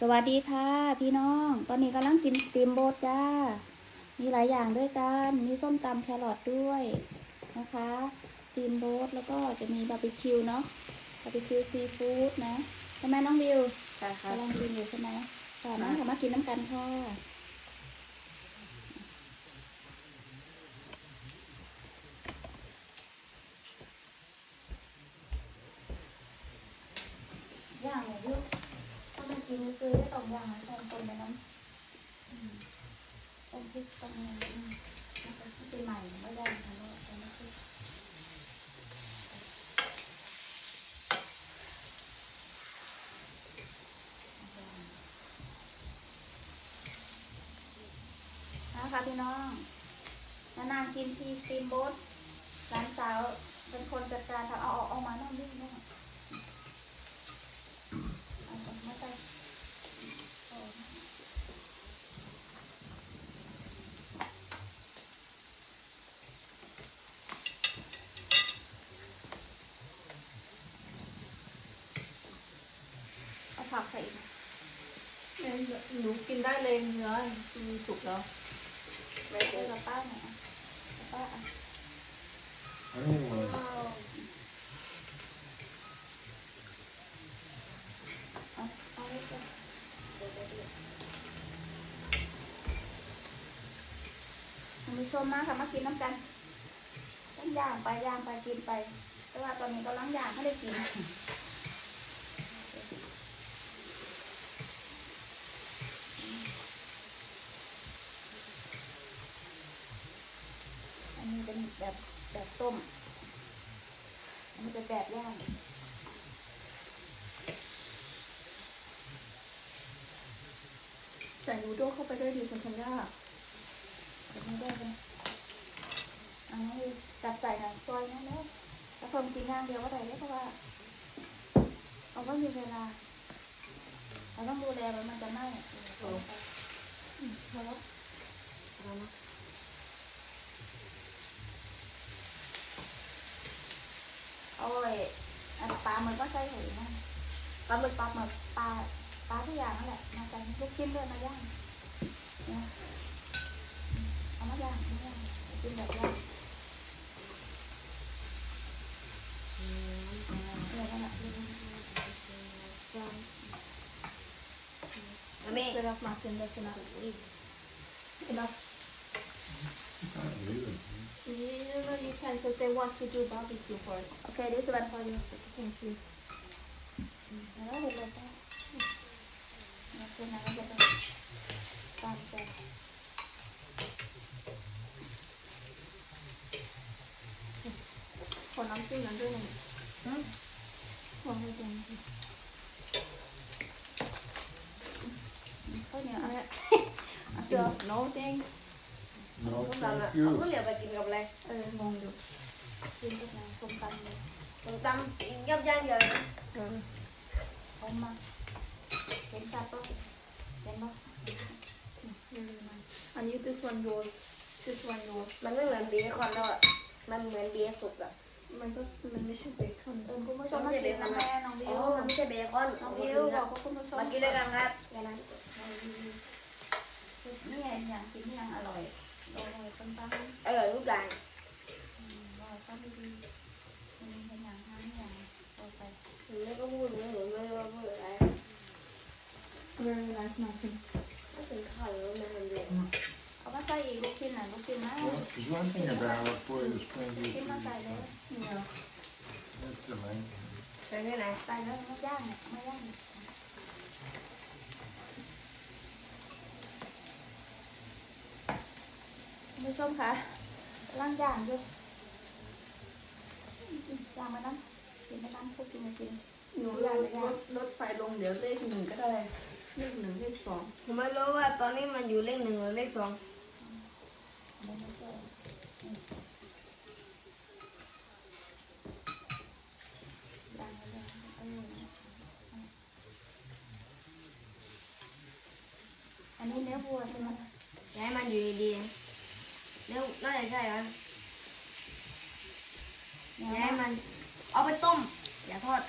สวัสดีค่ะ พี่น้อง ตอนนี้กำลังกินสตรีมโบทจ้า มีหลายอย่างด้วยกัน มีส้มตำแครอทด้วยนะคะสตรีมโบทแล้วก็จะมีบาร์บีคิวเนาะบาร์บีคิวซีฟู้ดนะใช่ไหมน้องวิวใช่ครับกำลังกินอยู่ใช่ไหมค่ะน้องสามารถกินน้ำกันค่ะ ย่างเนี่ยยุถ้ามัน กินซื้อได้สองอย่างนะต้มต้มไปน้ำต้มพริกต้มอะไรมแล้วก็ปีใหม่ไม่ได้ค่ะเพราะว่าต้มพริกนะคะพี่น้องนานๆกินทีสตรีมโบ๊ทร้านสาวเป็นคนจัดการทำเอาออกเอามาน้องดิ้งน้อง เอาออกมาใส่เอาออกมาเอา ผักใส่หนูกินได้เลยเนื้อมีสุกแล้วไปเจอกับป้าหน่อยกับป้าอะเอาเอาไว้ก่อนเดี๋ยวเดี๋ยวเดี๋ยวคุณผู้ชมมาค่ะมากินน้ำกันต้องย่างไปย่างไปกินไป แต่ว่าตอนนี้กำลังย่างไม่ได้กิน อันนี้เป็น แบบแบบต้มอันนี้เป็นแบบย่างใส่นูโด้เข้าไปด้วยดีคุณธัญญาแบบนี้ได้เลยอันนี้จับใส่หนังซอยนั่นแล้วถ้าเพิ่มกินย่างเดียวก็ได้เลยเพราะว่าเราก็มีเวลาเราต้องดูแลมันมันจะไหม้อืมพอแล้วโอ้ยอัน ปลาหมึกก็ใส่เหยนะปลาหมึกปลาหมึกปลาปลาทุกอย่างนั่นแหละมาใส่ลูกชิ้นด้วยมาย่างเอามาย่างมาย่างกินแบบย่างเดี๋ยวนั่นแหล usually 10 because they want to do barbecue first. Okay, this one for you. Thank you. còn nóng tin nóng đây này ừ. còn hơi còn có nhà ai chưa no thanks No, ส้มตำอะ thank เอา you. ข้าวเหนียวไปกินกับอะไรเออมองดูกินกับน้ำส้มตำเลยส้มตำกินย่ำย่างเดียวนะเออหอมมากเห็นชัดป่ะเห็นปะอันนี้ this one yours this one yours มันไม่เหมือนเบียคอนแล้วอะมันเหมือนเบียร์สุกอะมันก็มันไม่ใช่เบคอนเออคุณผู้ชมมากินกับแม่น้องวิอ๋อวมันไม่ใช่เบคอนน้องวิวบอกกับคุณผู้ชมมากินด้วยกันครับแค่นั้นนี่ไงอย่างกินนี่ยังอร่อย อร่อยส้มตำอร่อยทุกอย่างอร่อยก็ดีดีมีเป็นอย่างงางเอไปหนูไม่ก็พูดหนูหนูไม่รู้ว่าพูดอะไร very nice Martin ไม่ถึงข้าวแล้วมันทำเลยเอามาใส่อีกลูกชิ้นน่ะลูกชิ้นนะ Well, there's one thing about it for you to spend ลูกชิ้นมาใส่เลย yeah That's the main ใช่ไหมใส่แล้วมาย่างเนี่ยมาย่างเนี่ยคุณ ผู้ชมคะร่างย่างอยู่ย่างมานั่งกินไปนั่งพวกกินมากินหนูลดลดลดไฟลงเดี๋ยวเลขหนึ่งก็ได้ เลขหนึ่งเลขสองผมไม่รู้ว่าตอนนี้มันอยู่เลขหนึ่งหรือเลขสองเดี๋ยวมาเจออืมย่างไปเลยเอออันนี้เนื้อวัวใช่ไหมอย่าให้มันอยู่ดีๆแล้วน่าจะ ใช่นะเนื้อย่าอให้มัน เอาไปต้ม อย่าทอด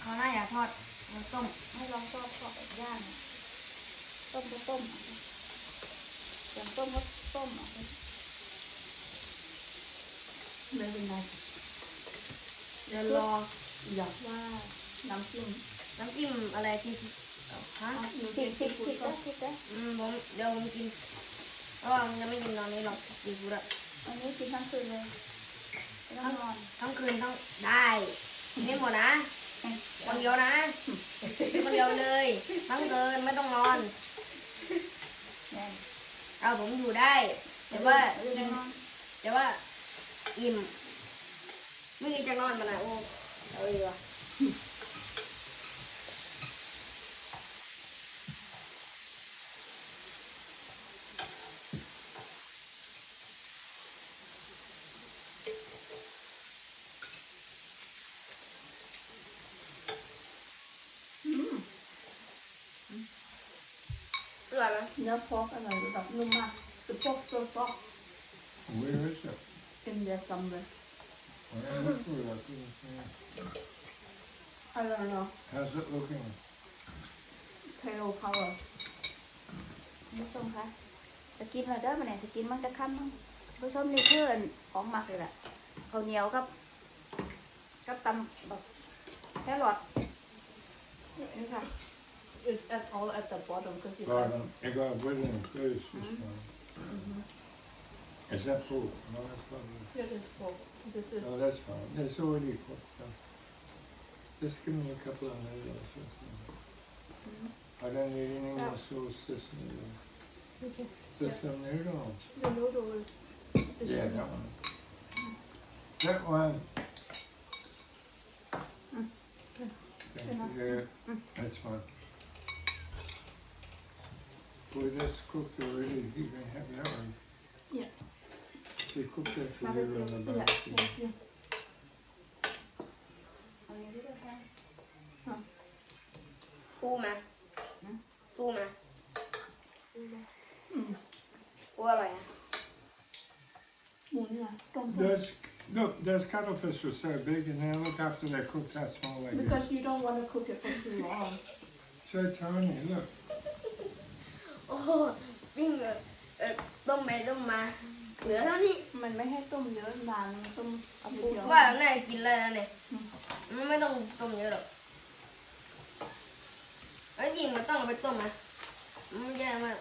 เขาวหน้าอย่าทอดเแล้วต้ม ให้ลองชอบชอบแบบย่างอะต้มก็ต้มอะอย่างต้มก็ต้มอะไม่เป็นไรเดี๋ยวรออยากว่าน้ำจิ้มน้ำจิ้มอะไรที่ฮะผิดผิดผิดผิดแล้วผิดแล้วอืมผมเดี๋ยวผมกิน เพราะว่ามันยังไม่กินตอนนี้หรอกกินกูละอันนี้กินทั้งคืนเลยไม่ต้องนอนทั้งคืนทั้งได้กินได้หมดนะคนเดียวนะคนเดียวเลยทั้งคืนไม่ต้องนอนแน่นเอาผมอยู่ได้ แต่ว่าเดี๋ยวกินนอนแต่ว่าอิ่มไม่กินจะนอนมานะโอ้เอาอีกว่ะ ร่อยไหมเนื้อพอกอร่อยแบบนุ่มมาก The pork so soft Where is it? in there somewhere Where is it? I couldn't see it. I don't know How's it looking? pale color คุณผู้ชมคะจะกินอะไรเด้อมาเนี่ยจะกินมันจะค่ำมั้งคุณผู้ชมนี่เพื่อนของหมักเลยแหละข้าวเหนียวกับกับตำแบบแครอทนี่ค่ะ it's at all at the bottom because it has Pardon, I got wedding clothes this mm-hmm. morning. Mm-hmm. Is that pork? No, that's not it. here is pork this is No, that's fine. It's already cooked up. Just give me a couple of noodles or something. I don't need any more sauce, just noodles. okay. Just some noodles. the noodle is is Yeah, that one. Mm. That one. Mm. Thank you. Mm. Mm. That's fine. Boy, that's cooked already. You can have that one. Yeah. They cooked that for Have you it on the there. back. yeah thank you เอาอย่างนี้ด้วยค่ะปูไหมอืมปูไหมดูเลยปูอร่อยนะหมูเนี่ยต้ม Those, look, those cuttlefish were so big and now look after they're cooked how small they get. because you don't want to cook it for too long So tiny, look. โอ้โหวิ่งแบบเอ่อต้มไปต้มมาเหลือเท่านี้มันไม่ให้ต้มเยอะนานมันต้มเอาเดียวว่าน่าจะกินแล้วนะเนี่ยมันไม่ต้องต้มเยอะหรอกแล้วจริงมันต้องเอาไปต้มนะมันไม่แย่มาก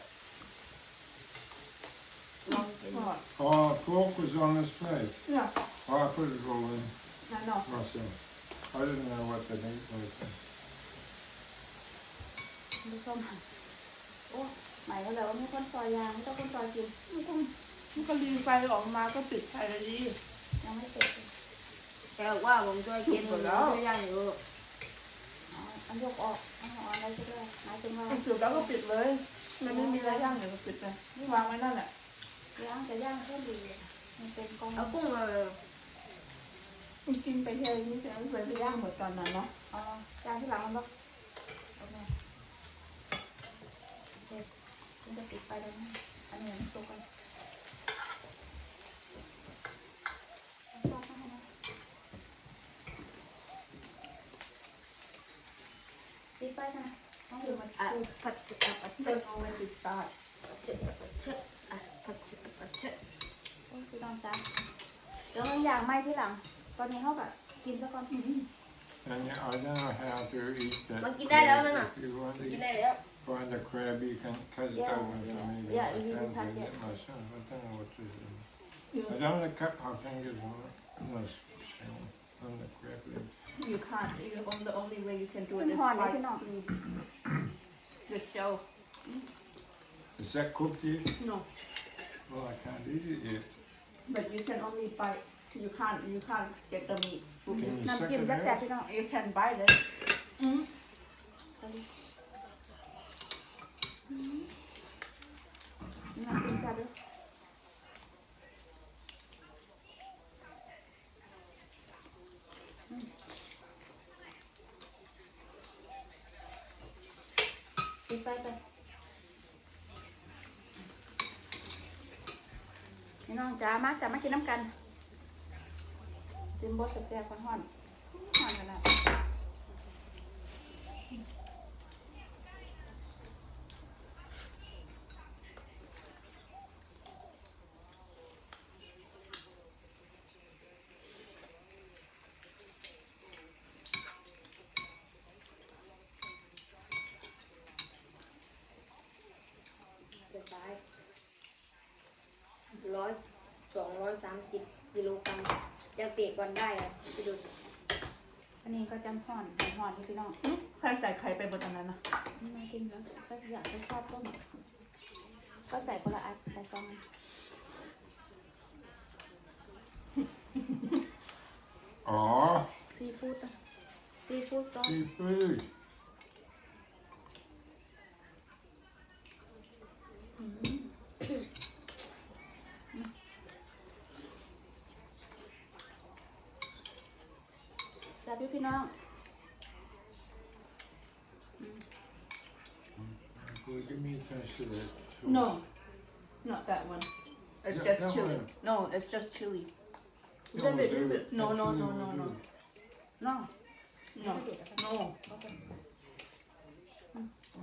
ลองกินทอด Oh, pork was on this plate. เนี่ย Oh, I put it all in นั่นเนาะ myself. I didn't know what the meat was. คุณผู้ชมค่ะโอ้ หมายก็แล้วว่ามีคนซอยยางไม่ต้องคนซอยกินมันก็มันก็รีไฟออกมาก็ปิดไฟเลยดียังไม่เสร็จเลยแต่ว่าผมช่วยกินหมดแล้วไม่ย่างอยู่เอาอันยกออกเอาเอาอะไรก็ได้หมายถึงว่ามันจุดแล้วก็ปิดเลยมันไม่มีอะไรย่างเดี๋ยวก็ปิดเลยนี่วางไว้นั่นแหละย่างจะย่างเพื่อดีมันเป็นกองเอากุ้งมาเลยมันกินไปแค่นี้แต่ไม่เคยไปย่างหมดตอนนั้นเนาะเอาย่างที่หลังมันบ่โอ เคโอเคคุณจะปิดไฟแล้วนะอันนี้มันสุกกันเอาซอสมาให้นะปิดไฟนะต้องอยู่มันอะสุกผัดอะผัดเดินเอาไว้ปิดตาเช็ดผัดเช็ดอะผัดเช็ดผัดเช็ดโอ้ยพี่น้องจ้าเดี๋ยวมันอย่างไหม้ที่หลัง ตอนนี้เขาแบบกินซะก่อน And yeah, I don't know how to eat that. มันกินได้แล้วนั่นน่ะ If you want to กินได้แล้ว find a crab, you can cut it Yeah, open for yeah. me. Yeah, I you can't can do cut it myself. I don't know what to do. อยู่ I don't want to cut my fingers on it. On the, shell, on the crab leg. you can't you on the only way you can do it มัน is หอนเลย bite พี่น้อง through the shell Is that cooked yet? no Well, I can't eat it yet. but you can only bite you can't you can't get the meat Can you น้ำ suck จิ้ม it แซ่บ out? ๆพี่น้อง you can bite it น้ำ จิ้มแซ่บด้วยอืมปิดไฟไปพี่น้องจ้ามาจ้ามากินน้ำกันจิ้มบดแซ่บๆก่อนห่อนห่อนขนาด สามสิบกิโลกรัมยังเตะบอลได้อะไปดูสิอันนี้ก็จำห่อนห่อนที่พี่น้องใครใส่ไข่ไปบนอันนั้นนะมากินแล้วก็อยากจะชอบต้มก็ใส่คนละอันใส่ซองอ๋อซีฟู้ดอะซีฟู้ดซอส seafood. จับ พี่พี่น้อง Will you give me a taste of that? No not that one it's That- just that chili one. no it's just chili No, Leave it, they- leave it. No, no, actually no, we no, do. no. น้อง no no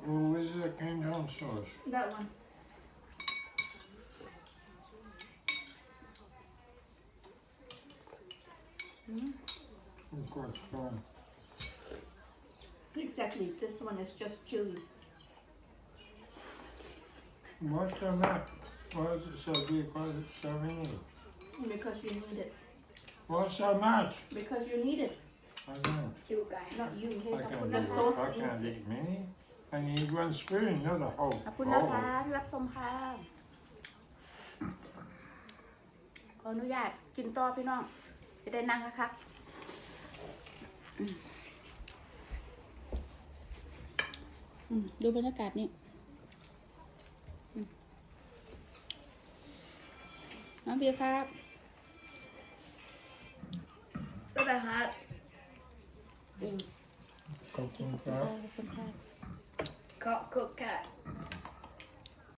Well, where's that came down sauce? that one Of course, from. exactly this one is just chili What's so much? Why is it so big? Why is it so many? because you need it Why so much? because you need it I don't. ชิวไก่ not you I can't, the eat, sauce I can't is eat many. I need one spoon, not a whole ขอบคุณนะคะ bowl. ที่รับชมค่ะขออนุญาตกินต่อพี่น้อง จะได้นั่งคักๆอืมอืม ดูบรรยากาศนี่อืมน้องเบียร์ครับบ๊ายบายครับอิ่ม Coconut. ขอบคุณค่ะขอบคุณค่ะ Mm.